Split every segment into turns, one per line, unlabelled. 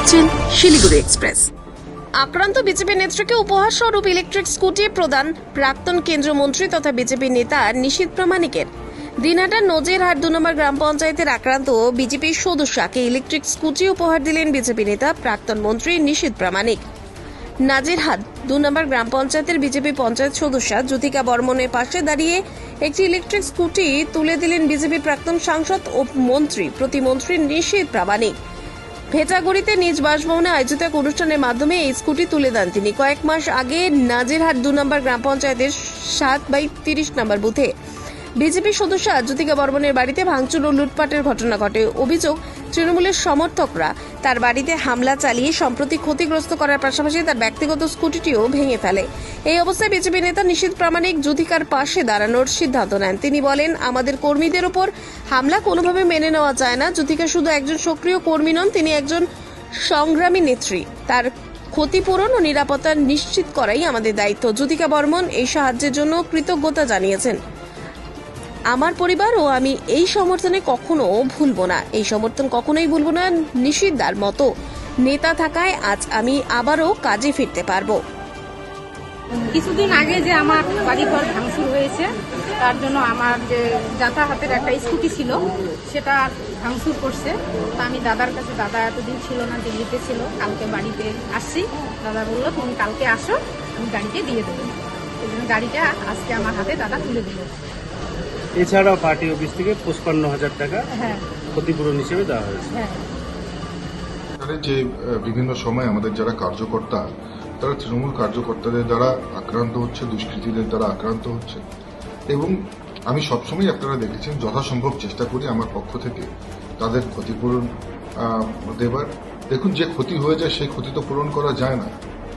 দেখছেন শিলিগুড়ি এক্সপ্রেস।
আক্রান্ত বিজেপি নেত্রীকে উপহার স্বরূপ ইলেকট্রিক স্কুটি প্রদান প্রাক্তন কেন্দ্রীয় মন্ত্রী তথা বিজেপি নেতা নিশীত প্রামাণিকের। দিনহাটার নজিরহাট দু নম্বর গ্রাম পঞ্চায়েতের আক্রান্ত বিজেপির সদস্যকে ইলেকট্রিক স্কুটি উপহার দিলেন বিজেপি নেতা প্রাক্তন মন্ত্রী নিশীত প্রামাণিক। নাজিরহাট দু নম্বর গ্রাম পঞ্চায়েতের বিজেপি পঞ্চায়েত সদস্য জ্যোতিকা বর্মনের পাশে দাঁড়িয়ে একটি ইলেকট্রিক স্কুটি তুলে দিলেন বিজেপির প্রাক্তন সাংসদ ও মন্ত্রী প্রতিমন্ত্রী নিশীত প্রামাণিক। ভেটাগুড়িতে নিজ বাসভবনে আয়োজিত এক অনুষ্ঠানের মাধ্যমে এই স্কুটি তুলে দেন তিনি। কয়েক মাস আগে নাজিরহাট দু নম্বর গ্রাম পঞ্চায়েতের সাত বাই তিরিশ নম্বর বুথে। বিজেপি সদস্য জ্যোতিকা বর্মনের বাড়িতে ভাঙচুর ও লুটপাটের ঘটনা ঘটে। অভিযোগ তৃণমূলের সমর্থকরা তার বাড়িতে হামলা চালিয়ে সম্প্রতি ক্ষতিগ্রস্ত করার পাশাপাশি তার ব্যক্তিগত স্কুটিটিও ভেঙে ফেলে। এই অবস্থায় বিজেপি নেতা নিশীত প্রামাণিক জ্যোতিকার পাশে দাঁড়ানোর সিদ্ধান্ত নেন। তিনি বলেন, আমাদের কর্মীদের ওপর হামলা কোনোভাবে মেনে নেওয়া যায় না। জ্যোতিকা শুধু একজন সক্রিয় কর্মী নন, তিনি একজন সংগ্রামী নেত্রী। তার ক্ষতিপূরণ ও নিরাপত্তা নিশ্চিত করাই আমাদের দায়িত্ব। জ্যোতিকা বর্মন এই সাহায্যের জন্য কৃতজ্ঞতা জানিয়েছেন। আমার পরিবার ও আমি এই সমর্থনে কখনো ভুলবো না। এই সমর্থন কখনোই ভুলবো না, নিষিদ্ধার মতো। নেতা থাকায় আজ আমি আবারও কাজে ফিরতে পারব।
কিছুদিন আগে যে আমার বাড়িঘর ভাঙচুর হয়েছে, তার জন্য আমার যে যাতায়াতের একটা স্কুটি ছিল, সেটা ভাঙচুর করছে। তা আমি দাদার কাছে, দাদা এতদিন ছিল না, দিল্লিতে ছিল, কালকে বাড়িতে আসছি। দাদা বলল, তুমি কালকে আসো, আমি গাড়িতে দিয়ে দেবো। এই জন্য গাড়িটা আজকে আমার হাতে, দাদা তুলে দিল।
এছাড়াও পার্টি অফিস থেকে পঁচপান্ন হাজার টাকা
হ্যাঁ।
ক্ষতিপূরণ হিসেবে দেওয়া হয়েছে।
হ্যাঁ।
যে বিভিন্ন সময় আমাদের যারা কার্যকর্তা তারা তৃণমূল কার্যকর্তাদের দ্বারা আক্রান্ত হচ্ছে দুষ্কৃতীদের দ্বারা আক্রান্ত হচ্ছে। এবং আমি সবসময় আপনারা দেখেছেন যথাসম্ভব চেষ্টা করি আমার পক্ষ থেকে তাদের ক্ষতিপূরণ দেবার। দেখুন যে ক্ষতি হয়ে যায় সেই ক্ষতি তো পূরণ করা যায় না।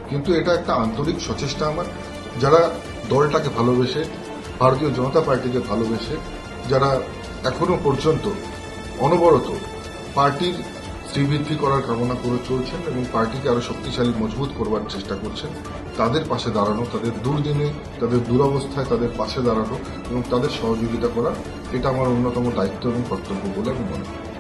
কিন্তু এটা একটা আন্তরিক সচেষ্টা আমার। যারা দলটাকে ভালোবেসে ভারতীয় জনতা পার্টিকে ভালোবেসে যারা এখনও পর্যন্ত অনবরত পার্টির শ্রীবৃদ্ধি করার কামনা করে চলছেন এবং পার্টিকে আরও শক্তিশালী, মজবুত করবার চেষ্টা করছেন, তাদের পাশে দাঁড়ানো, তাদের দুর্দিনে, তাদের দুরবস্থায় তাদের পাশে দাঁড়ানো এবং তাদের সহযোগিতা করা, এটা আমার অন্যতম দায়িত্ব এবং কর্তব্য বলে আমি মনে করি।